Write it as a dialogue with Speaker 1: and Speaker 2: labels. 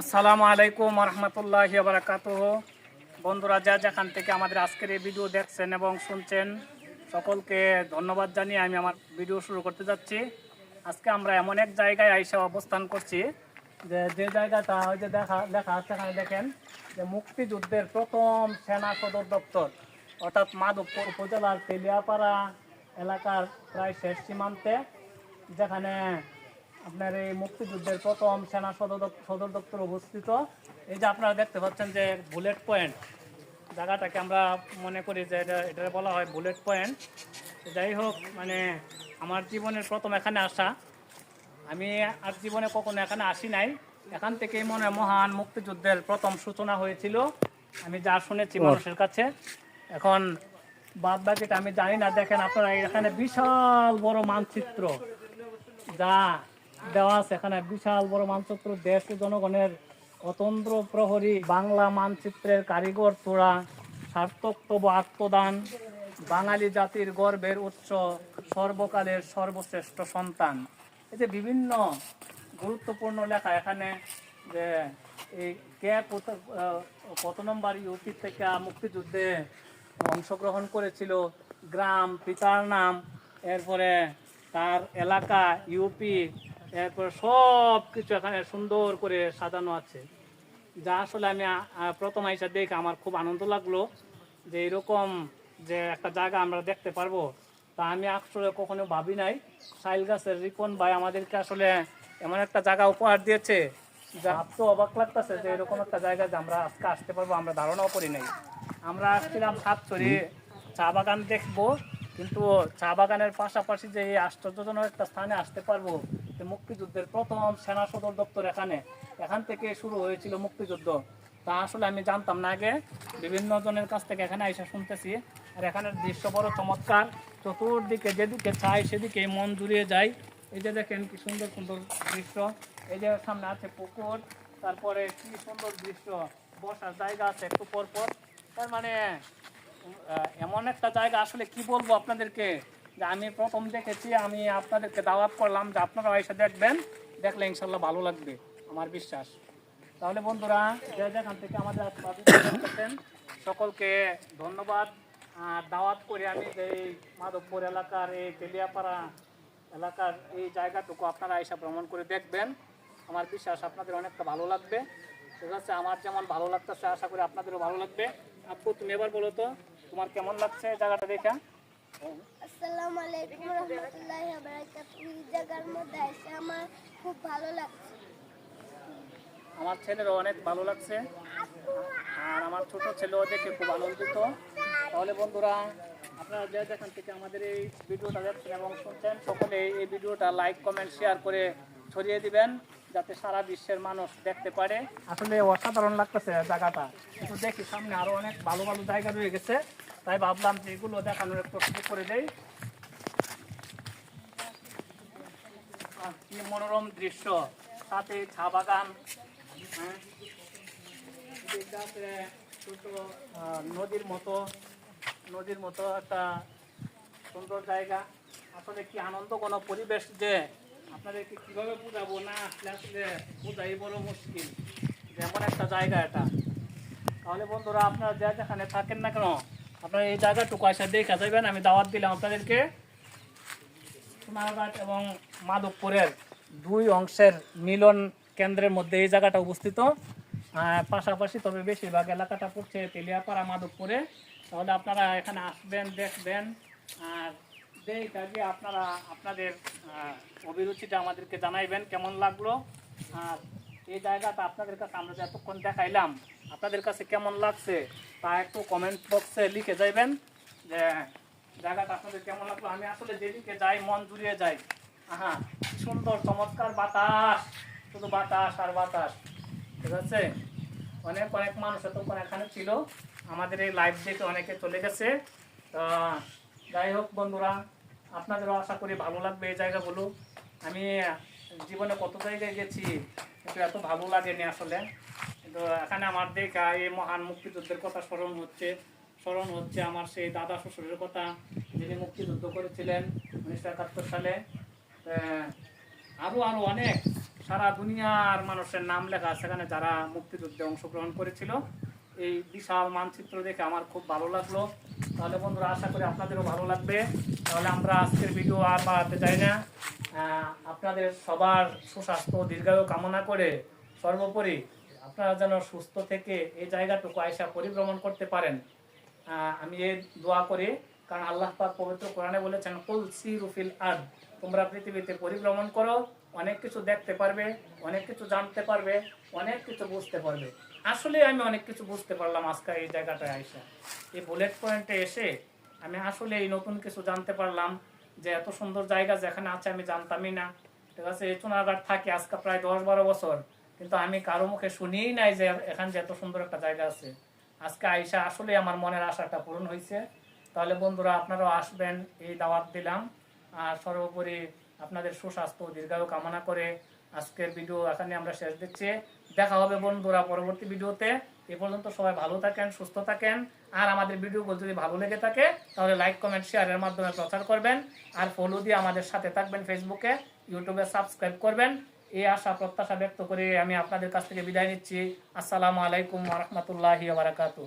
Speaker 1: আসসালামু আলাইকুম রহমতুল্লাহ বারাকাত বন্ধুরা, যা যেখান থেকে আমাদের আজকের এই ভিডিও দেখছেন এবং শুনছেন, সকলকে ধন্যবাদ জানিয়ে আমি আমার ভিডিও শুরু করতে যাচ্ছি। আজকে আমরা এমন এক জায়গায় আইসা অবস্থান করছি যে যে জায়গাটা ওই যে দেখা, লেখা আছে এখানে দেখেন যে, মুক্তিযুদ্ধের প্রথম সেনা সদর দপ্তর, অর্থাৎ মাধবপুর উপজেলার তেলিয়াপাড়া এলাকার প্রায় শেষ সীমান্তে, যেখানে আপনার এই মুক্তিযুদ্ধের প্রথম সেনা সদর সদর দপ্তর অবস্থিত। এই যে আপনারা দেখতে পাচ্ছেন যে বুলেট পয়েন্ট জায়গাটাকে আমরা মনে করি যে এটা এটা বলা হয় বুলেট পয়েন্ট যাই হোক মানে আমার জীবনের প্রথম এখানে আসা। আমি আর জীবনে কখনো এখানে আসি নাই। এখান থেকেই মনে মহান মুক্তিযুদ্ধের প্রথম সূচনা হয়েছিল। আমি যা শুনেছি মানুষের কাছে। এখন বাদ বাকিটা আমি জানি না। দেখেন আপনারা এখানে বিশাল বড় মানচিত্র যা দেওয়া আছে। এখানে বিশাল বড় মানচিত্র দেশ জনগণের অতন্ত্র প্রহরী বাংলা মানচিত্রের কারিগর তোড়া সার্থক আত্মদান, বাঙালি জাতির গর্বের উৎস, সর্বকালের সর্বশ্রেষ্ঠ সন্তান। এই যে বিভিন্ন গুরুত্বপূর্ণ লেখা এখানে যে এই কে কত নম্বর ইউপি থেকে মুক্তিযুদ্ধে অংশগ্রহণ করেছিল গ্রাম, পিতার নাম, এরপরে তার এলাকা, ইউপি এরপর সব কিছু এখানে সুন্দর করে সাজানো আছে। যা আসলে আমি প্রথম আইসা দেখে আমার খুব আনন্দ লাগল যে এরকম যে একটা জায়গা আমরা দেখতে পারব। তা আমি আসলে কখনো ভাবি নাই। সাইল গাছের রিপন ভাই আমাদেরকে আসলে এমন একটা জায়গা উপহার দিয়েছে যা তো অবাক লাগতেছে যে এরকম একটা জায়গা যে আমরা আজকে আসতে পারব আমরা ধারণাও করি নাই। আমরা আসছিলাম সাতছড়ি চা বাগান দেখব। কিন্তু চা বাগানের পাশাপাশি যে এই আশ্চর্যজনক একটা স্থানে আসতে পারব, যে মুক্তিযুদ্ধের প্রথম সেনা সদর দপ্তর এখানে। এখান থেকে শুরু হয়েছিল মুক্তিযুদ্ধ। তা আসলে আমি জানতাম না আগে। বিভিন্ন জনের কাছ থেকে এখানে এসে শুনতেছি। আর এখানের দৃশ্য বড় চমৎকার। চতুর্দিকে যেদিকে চাই সেদিকে মন জুড়িয়ে যায়। এই যে দেখেন কি সুন্দর সুন্দর দৃশ্য। এই যে সামনে আছে পুকুর, তারপরে কি সুন্দর দৃশ্য। বসার জায়গা আছে একটু পর পর তার মানে এমন একটা জায়গা আসলে কি বলব আপনাদেরকে? যে আমি প্রথম দেখেছি, আমি আপনাদেরকে দাওয়াত করলাম যে আপনারা এসে দেখবেন, দেখলে ইনশাল্লাহ ভালো লাগবে, আমার বিশ্বাস। তাহলে বন্ধুরা যেখান থেকে আমাদের সকলকে ধন্যবাদ। দাওয়াত করে আমি এই মাধবপুর এলাকার, এই তেলিয়াপাড়া এলাকার এই জায়গাটুকু আপনারা এসে ভ্রমণ করে দেখবেন, আমার বিশ্বাস আপনাদের অনেকটা ভালো লাগবে। ঠিক আছে, আমার যেমন ভালো লাগতেছে, আশা করি আপনাদেরও ভালো লাগবে। আপু তুমি এবার বলো তো তোমার কেমন লাগছে জায়গাটা দেখা?
Speaker 2: আসসালামু আলাইকুম রহমতুল্লাহি ওয়া বারাকাতুহু। এই জায়গার মধ্যে এসে আমার খুব ভালো লাগছে।
Speaker 1: আমার ছেলেরও অনেক ভালো লাগছে। আর আমার ছোট ছেলেও দেখে খুব আনন্দিত। তাহলে বন্ধুরা আপনারা যে যেখান থেকে আমাদের এই ভিডিওটা দেখছেন এবং শুনছেন সকলে এই ভিডিওটা লাইক কমেন্ট শেয়ার করে ছড়িয়ে দিবেন। যাতে সারা বিশ্বের মানুষ দেখতে পারে। আসলে অসাধারণ লাগতেছে জায়গাটা। কিন্তু দেখি সামনে আরও অনেক ভালো ভালো জায়গা রয়ে গেছে। তাই ভাবলাম যে এগুলো দেখানোর একটু করে দেই। কি মনোরম দৃশ্য। সাথে চা বাগান হ্যাঁ। নদীর মতো নদীর মতো একটা সুন্দর জায়গা। আসলে কি আনন্দ কোনো পরিবেশ যে আপনাদেরকে কীভাবে বুঝাবো? না আসলে আসলে বোঝাই বড় মুশকিল। যেমন একটা জায়গা এটা। তাহলে বন্ধুরা, আপনারা যা যেখানে থাকেন না কেন, আপনারা এই জায়গাটুকু আসা দেখা যাবেন আমি দাওয়াত দিলাম আপনাদেরকে। সোনারঘাট এবং মাধবপুরের দুই অংশের মিলন কেন্দ্রের মধ্যে এই জায়গাটা অবস্থিত। পাশাপাশি তবে বেশিরভাগ এলাকাটা পড়ছে তেলিয়াপাড়া, মাধবপুরে। তাহলে আপনারা এখানে আসবেন, দেখবেন। আর দেখা যে আপনারা, আপনাদের অভিরুচিটা আমাদেরকে জানাইবেন, কেমন লাগল? আর এই জায়গাটা আপনাদের কাছে আমরা এতক্ষণ দেখাইলাম, আপনাদের কাছে কেমন লাগছে তা একটু কমেন্ট বক্সে লিখে যাইবেন। যে জায়গাটা আপনাদের কেমন লাগল? আমি আসলে যেদিকে যাই, মন জুড়িয়ে যাই। আহা সুন্দর, চমৎকার বাতাস। শুধু বাতাস আর বাতাস, ঠিক আছে? অনেক অনেক মানুষ এতক্ষণ এখানে ছিল। আমাদের এই লাইভ দেখে অনেকে চলে গেছে। যাই হোক বন্ধুরা আপনাদেরও আশা করি ভালো লাগবে এই জায়গাগুলো। আমি জীবনে কত জায়গায় গেছি কিন্তু এত ভালো লাগেনি আসলে। কিন্তু এখানে আমার দেখা এই মহান মুক্তিযুদ্ধের কথা স্মরণ হচ্ছে। স্মরণ হচ্ছে আমার সেই দাদা শ্বশুরের কথা যিনি মুক্তিযুদ্ধ করেছিলেন উনিশশো একাত্তর সালে। আহ, আরও আরও অনেক সারা দুনিয়ার মানুষের নাম লেখা সেখানে যারা মুক্তিযুদ্ধে অংশগ্রহণ করেছিল। এই বিশাল মানচিত্র দেখে আমার খুব ভালো লাগল। তাহলে বন্ধুরা, আশা করি আপনাদেরও ভালো লাগবে। তাহলে আমরা আজকের ভিডিও আর বাড়াতে চাই না। আপনাদের সবার সুস্বাস্থ্য দীর্ঘায়ু কামনা করে সর্বোপরি আপনারা যেন সুস্থ থেকে এই জায়গাটুকু আয়সা পরিভ্রমণ করতে পারেন। আমি এই দোয়া করি, কারণ আল্লাহ পাক পবিত্র কোরআনে বলেছেন, কুল সি রুফিল আদ তোমরা পৃথিবীতে পরিভ্রমণ করো, অনেক কিছু দেখতে পারবে, অনেক কিছু জানতে পারবে, অনেক কিছু বুঝতে পারবে। আসলে আমি অনেক কিছু বুঝতে পারলাম আজকে এই জায়গাটায় আইসা। এই বুলেট পয়েন্টে এসে আমি আসলে এই নতুন কিছু জানতে পারলাম যে এত সুন্দর জায়গা যেখানে আছে আমি জানতামই না। ঠিক আছে, এই চুনারঘাট থাকি আজকে প্রায় দশ বারো বছর, কিন্তু আমি কারও মুখে শুনিই নাই যে এখানে যে এত সুন্দর একটা জায়গা আছে। আজকে আইসা আসলে আমার মনের আশাটা পূরণ হয়েছে তাহলে বন্ধুরা, আপনারাও আসবেন, এই দাওয়াত দিলাম। আর সর্বোপরি আপনাদের সুস্বাস্থ্য দীর্ঘায়ু কামনা করে আজকের ভিডিও এখানে আমরা শেষ দিচ্ছি। দেখা হবে বন্ধুরা পরবর্তী ভিডিওতে। এ পর্যন্ত সবাই ভালো থাকেন, সুস্থ থাকেন। আর আমাদের ভিডিওগুলো যদি ভালো লেগে থাকে, তাহলে লাইক কমেন্ট শেয়ারের মাধ্যমে প্রচার করবেন। আর ফলো দিয়ে আমাদের সাথে থাকবেন ফেসবুকে ইউটিউবে সাবস্ক্রাইব করবেন। এই আশা, প্রত্যাশা ব্যক্ত করে আমি আপনাদের কাছ থেকে বিদায় নিচ্ছি। আসসালামু আলাইকুম রহমতুল্লাহি বারাকাতু